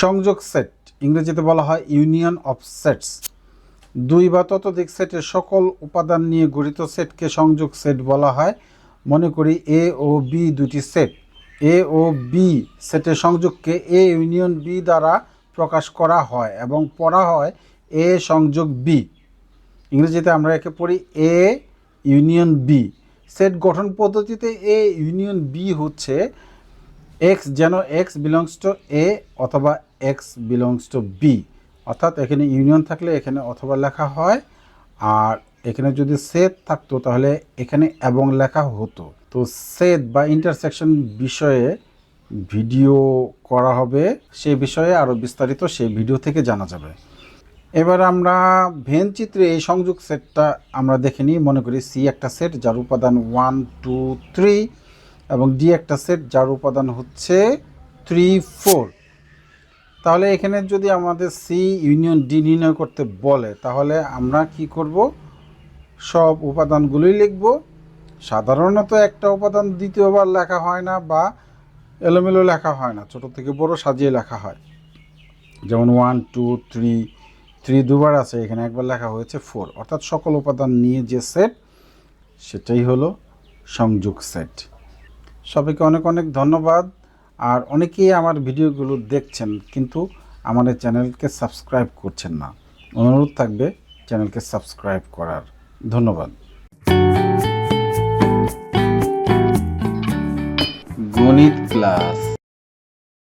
সংযোগ সেট, ইংরেজিতে বলা হয় ইউনিয়ন অফ সেটস। দুই বা ততোধিক সেটের সকল উপাদান নিয়ে গঠিত সেটকে সংযোগ সেট বলা হয়। মনে করি এ ও বি দুটি সেট। এ ও বি সেটের সংযোগকে এ ইউনিয়ন বি দ্বারা প্রকাশ করা হয় এবং পড়া হয় এ সংযোগ বি ইংরেজিতে আমরা একে পড়ি এ ইউনিয়ন বি সেট গঠন পদ্ধতিতে এ ইউনিয়ন বি হচ্ছে এক্স যেন এক্স বিলংস টু এ অথবা এক্স বিলংস টু বি অর্থাৎ এখানে ইউনিয়ন থাকলে এখানে অথবা লেখা হয়, আর এখানে যদি সেট থাকতো তাহলে এখানে এবং লেখা হতো। তো সেট বা ইন্টারসেকশন বিষয়ে ভিডিও করা হবে, সেই বিষয়ে আরও বিস্তারিত সেই ভিডিও থেকে জানা যাবে। এবার আমরা ভেন চিত্রে এই সংযোগ সেটটা আমরা দেখে নিই। মনে করি সি একটা সেট যার উপাদান ওয়ান টু থ্রি এবং ডি একটা সেট যার উপাদান হচ্ছে থ্রি ফোর তাহলে এখানে যদি আমাদের সি ইউনিয়ন ডি নির্ণয় করতে বলে, তাহলে আমরা কি করব? সব উপাদানগুলোই লিখব। সাধারণত একটা উপাদান দ্বিতীয়বার লেখা হয় না বা এলোমেলো লেখা হয় না, ছোট থেকে বড় সাজিয়ে লেখা হয়। যেমন ওয়ান টু থ্রি থ্রি দুবার আছে, এখানে একবার লেখা হয়েছে ফোর অর্থাৎ সকল উপাদান নিয়ে যে সেট সেটাই হলো সংযোগ সেট সবাইকে অনেক অনেক ধন্যবাদ। আর অনেকেই আমার ভিডিওগুলো দেখছেন, কিন্তু আমাদের চ্যানেলকে সাবস্ক্রাইব করছেন না। অনুরোধ থাকবে চ্যানেলকে সাবস্ক্রাইব করার। ধন্যবাদ। গণিত ক্লাস।